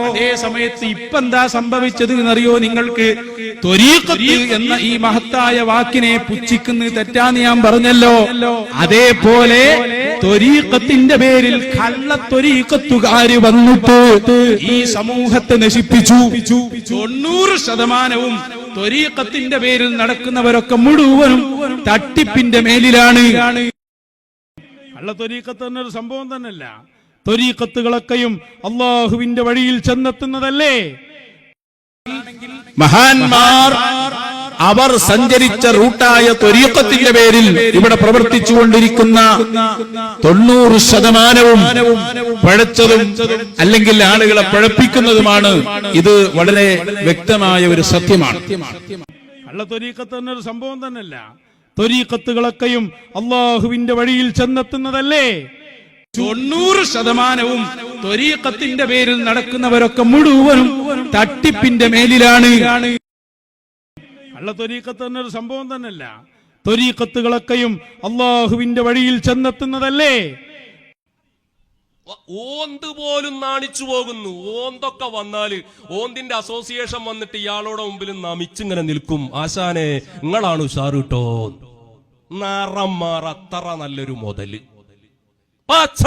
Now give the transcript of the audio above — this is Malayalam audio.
അതേ സമയത്ത് ഇപ്പൊ എന്താ സംഭവിച്ചത് എന്നറിയോ നിങ്ങൾക്ക്? എന്ന ഈ മഹത്തായ വാക്കിനെ പുച്ഛിക്കുന്ന തെറ്റാന്ന് ഞാൻ പറഞ്ഞല്ലോ. അതേപോലെ ത്വരീഖത്തിന്റെ പേരിൽ കള്ള ത്വരീഖത്തുകാര് വന്നിട്ട് ഈ സമൂഹത്തെ നശിപ്പിച്ചു. തൊണ്ണൂറ് ശതമാനവും ത്വരീഖത്തിന്റെ പേരിൽ നടക്കുന്നവരൊക്കെ മുഴുവനും തട്ടിപ്പിന്റെ മേലിലാണ്. കള്ള ത്വരീഖത്ത് എന്നൊരു സംഭവം തന്നെയല്ല. ത്വരീഖത്തുകളൊക്കെയും അള്ളാഹുവിന്റെ വഴിയിൽ ചെന്നെത്തുന്നതല്ലേ? മഹാന്മാർ അവർ സഞ്ചരിച്ച റൂട്ടായ ത്വരീക്കത്തിന്റെ പേരിൽ ഇവിടെ പ്രവർത്തിച്ചുകൊണ്ടിരിക്കുന്ന തൊണ്ണൂറ് ശതമാനവും പഴച്ചതും അല്ലെങ്കിൽ ആളുകളെ പഴപ്പിക്കുന്നതുമാണ് ഇത് വളരെ വ്യക്തമായ ഒരു സത്യമാണ്. കള്ള ഒരു സംഭവം തന്നെയല്ല. തൊരീക്കത്തുകളൊക്കെയും അള്ളാഹുവിന്റെ വഴിയിൽ ചെന്നെത്തുന്നതല്ലേ? തൊണ്ണൂറ് ശതമാനവും ത്വരീഖത്തിന്റെ പേരിൽ നടക്കുന്നവരൊക്കെ മുഴുവനും തട്ടിപ്പിന്റെ മേലിലാണ്. കള്ള ത്വരീഖത്ത് എന്നൊരു സംഭവം തന്നെയല്ല. ത്വരീഖത്തുകളൊക്കെയും അള്ളാഹുവിന്റെ വഴിയിൽ ചെന്നെത്തുന്നതല്ലേ? ഓന്ത് പോലും നാണിച്ചു പോകുന്നു. ഓന്തൊക്കെ വന്നാൽ ഓന്തിന്റെ അസോസിയേഷൻ വന്നിട്ട് ഇയാളോടെ മുമ്പിൽ നമിച്ചിങ്ങനെ നിൽക്കും. ആശാനെ നിങ്ങളാണ് ഉഷാറ് കേട്ടോ നിറം മാറ അത്ര നല്ലൊരു മുതൽ. પાંચ છ